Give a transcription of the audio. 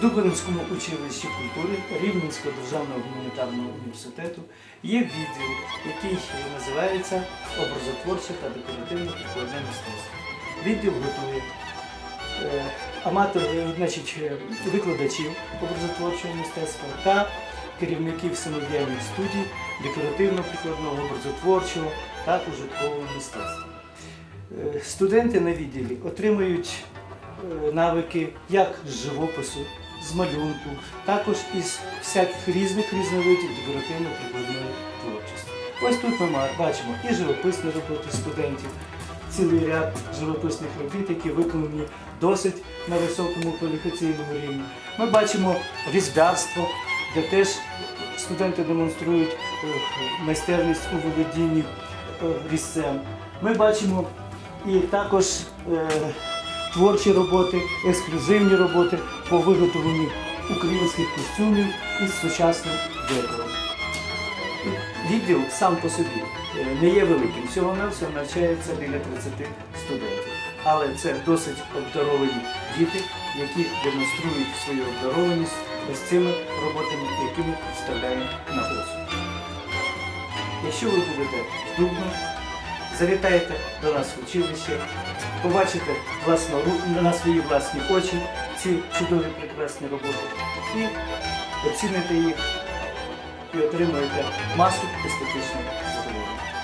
В Дублинському училищі культури Рівненського державного гуманітарного університету є відділ, який називається Образотворче та декоративне прикладне мистецтво. Відділ готує е, аматор, значить, е, викладачів образотворчого мистецтва та керівників самодіяльних студій декоративно-прикладного, образотворчого та ужиткового мистецтва. Е, Студенти на відділі отримують навики як з живопису, з малюнку, також із всяких різних різновидів декоративно-прикладної творчості. Ось тут ми бачимо і живописні роботи студентів, цілий ряд живописних робіт, які виконані досить на високому кваліфікаційному рівні. Ми бачимо різьбярство, де теж студенти демонструють е, майстерність у володінні е, різцем. Ми бачимо і також е, творчі роботи, ексклюзивні роботи по виготовленню українських костюмів із сучасним декором. Відділ сам по собі е, не є великим. Всього на всього навчається біля 30 студентів. Але це досить обдаровані діти, які демонструють свою обдарованість ось цими роботами, які ми представляємо на осуд. Якщо ви будете в Дубно, завітайте до нас в училище, побачите власнору- на свої власні очі ці чудові прекрасні роботи і оціните їх і отримуєте масу естетичного задоволення.